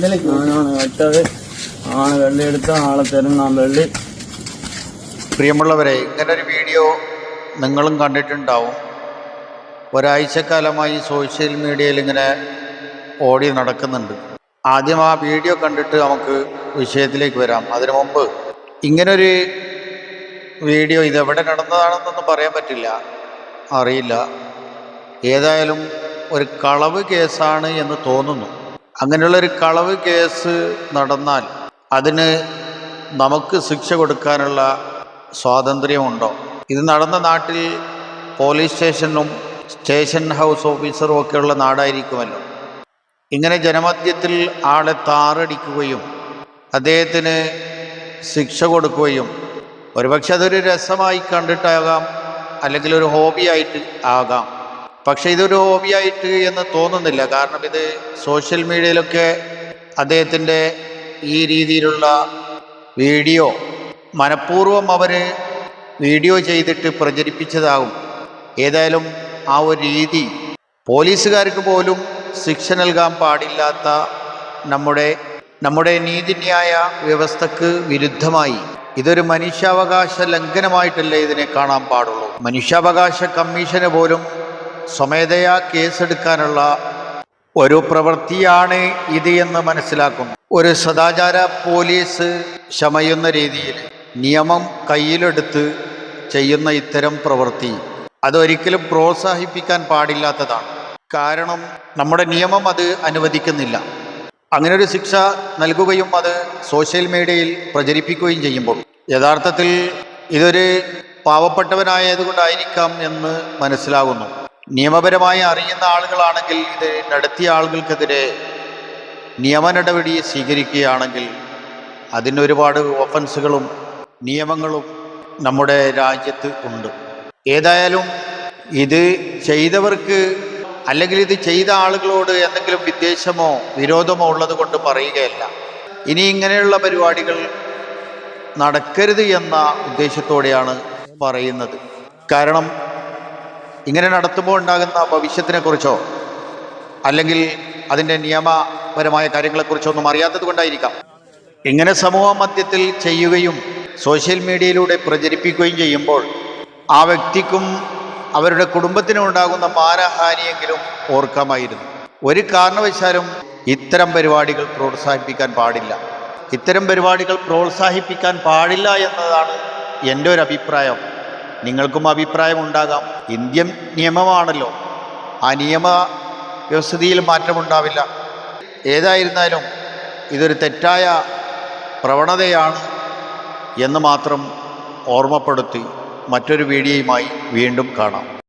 ഞാനാണ് ഇങ്ങനെ ആണ് വെള്ളി എടുത്ത ആളെ വെള്ളി. പ്രിയമുള്ളവരെ ഇങ്ങനൊരു വീഡിയോ നിങ്ങളും കണ്ടിട്ടുണ്ടാവും. ഒരാഴ്ചക്കാലമായി സോഷ്യൽ മീഡിയയിൽ ഇങ്ങനെ ഓടി നടക്കുന്നുണ്ട്. ആദ്യം ആ വീഡിയോ കണ്ടിട്ട് നമുക്ക് വിഷയത്തിലേക്ക് വരാം. അതിനു മുമ്പ് ഇങ്ങനൊരു വീഡിയോ ഇതെവിടെ നടന്നതാണെന്നൊന്നും പറയാൻ പറ്റില്ല. അറിയില്ല. ഏതായാലും ഒരു കളവ് കേസാണ് എന്ന് തോന്നുന്നു. അങ്ങനെയുള്ളൊരു കളവ് കേസ് നടന്നാൽ അതിന് നമുക്ക് ശിക്ഷ കൊടുക്കാനുള്ള സ്വാതന്ത്ര്യമുണ്ടോ? ഇത് നടന്ന നാട്ടിൽ പോലീസ് സ്റ്റേഷനും സ്റ്റേഷൻ ഹൗസ് ഓഫീസറും ഒക്കെയുള്ള നാടായിരിക്കുമല്ലോ. ഇങ്ങനെ ജനമധ്യത്തിൽ ആളെ താറടിക്കുകയും അദ്ദേഹത്തിന് ശിക്ഷ കൊടുക്കുകയും ഒരുപക്ഷെ അതൊരു രസമായി കണ്ടിട്ടാകാം അല്ലെങ്കിൽ ഒരു ഹോബിയായിട്ട് ആകാം. പക്ഷെ ഇതൊരു ഹോബിയായിട്ട് എന്ന് തോന്നുന്നില്ല. കാരണം ഇത് സോഷ്യൽ മീഡിയയിലൊക്കെ അദ്ദേഹത്തിന്റെ ഈ രീതിയിലുള്ള വീഡിയോ മനഃപൂർവം അവർ വീഡിയോ ചെയ്തിട്ട് പ്രചരിപ്പിച്ചതാകും. ഏതായാലും ആ ഒരു രീതി പോലീസുകാർക്ക് പോലും ശിക്ഷ നൽകാൻ പാടില്ലാത്ത നമ്മുടെ നമ്മുടെ നീതിന്യായ വ്യവസ്ഥക്ക് വിരുദ്ധമായി. ഇതൊരു മനുഷ്യാവകാശ ലംഘനമായിട്ടല്ലേ ഇതിനെ കാണാൻ പാടുള്ളൂ? മനുഷ്യാവകാശ കമ്മീഷന് പോലും സ്വമേധയാ കേസെടുക്കാനുള്ള ഒരു പ്രവൃത്തിയാണ് ഇത് എന്ന് മനസ്സിലാക്കുന്നു. ഒരു സദാചാര പോലീസ് ശമയുന്ന രീതിയിൽ നിയമം കയ്യിലെടുത്ത് ചെയ്യുന്ന ഇത്തരം പ്രവൃത്തി അതൊരിക്കലും പ്രോത്സാഹിപ്പിക്കാൻ പാടില്ലാത്തതാണ്. കാരണം നമ്മുടെ നിയമം അത് അനുവദിക്കുന്നില്ല. അങ്ങനെ ഒരു ശിക്ഷ നൽകുകയും അത് സോഷ്യൽ മീഡിയയിൽ പ്രചരിപ്പിക്കുകയും ചെയ്യുമ്പോൾ യഥാർത്ഥത്തിൽ ഇതൊരു പാവപ്പെട്ടവനായതുകൊണ്ടായിരിക്കാം എന്ന് മനസ്സിലാകുന്നു. നിയമപരമായി അറിയുന്ന ആളുകളാണെങ്കിൽ ഇത് നടത്തിയ ആളുകൾക്കെതിരെ നിയമ നടപടി സ്വീകരിക്കുകയാണെങ്കിൽ അതിനൊരുപാട് ഒഫൻസുകളും നിയമങ്ങളും നമ്മുടെ രാജ്യത്ത് ഉണ്ട്. ഏതായാലും ഇത് ചെയ്തവർക്ക് അല്ലെങ്കിൽ ഇത് ചെയ്ത ആളുകളോട് എന്തെങ്കിലും വിദ്വേഷമോ വിരോധമോ ഉള്ളത് കൊണ്ട് പറയുകയല്ല. ഇനി ഇങ്ങനെയുള്ള പരിപാടികൾ നടക്കരുത് എന്ന ഉദ്ദേശത്തോടെയാണ് പറയുന്നത്. കാരണം ഇങ്ങനെ നടത്തുമ്പോൾ ഉണ്ടാകുന്ന ഭവിഷ്യത്തിനെക്കുറിച്ചോ അല്ലെങ്കിൽ അതിന്റെ നിയമപരമായ കാര്യങ്ങളെക്കുറിച്ചോ ഒന്നും അറിയാത്തത് കൊണ്ടായിരിക്കാം. ഇങ്ങനെ സമൂഹ മധ്യത്തിൽ ചെയ്യുകയും സോഷ്യൽ മീഡിയയിലൂടെ പ്രചരിപ്പിക്കുകയും ചെയ്യുമ്പോൾ ആ വ്യക്തിക്കും അവരുടെ കുടുംബത്തിനും ഉണ്ടാകുന്ന മാനഹാനിയെങ്കിലും ഓർക്കാമായിരുന്നു. ഒരു കാരണവശാലും ഇത്തരം പരിപാടികൾ പ്രോത്സാഹിപ്പിക്കാൻ പാടില്ല. ഇത്തരം പരിപാടികൾ പ്രോത്സാഹിപ്പിക്കാൻ പാടില്ല എന്നതാണ് എന്റെ ഒരു അഭിപ്രായം. നിങ്ങൾക്കും അഭിപ്രായം ഉണ്ടാകാം. ഇന്ത്യൻ നിയമമാണല്ലോ. ആ നിയമ വ്യവസ്ഥിതിയിൽ മാറ്റമുണ്ടാവില്ല. ഏതായിരുന്നാലും ഇതൊരു തെറ്റായ പ്രവണതയാണ് എന്ന് മാത്രം ഓർമ്മപ്പെടുത്തി മറ്റൊരു വീഡിയോയുമായി വീണ്ടും കാണാം.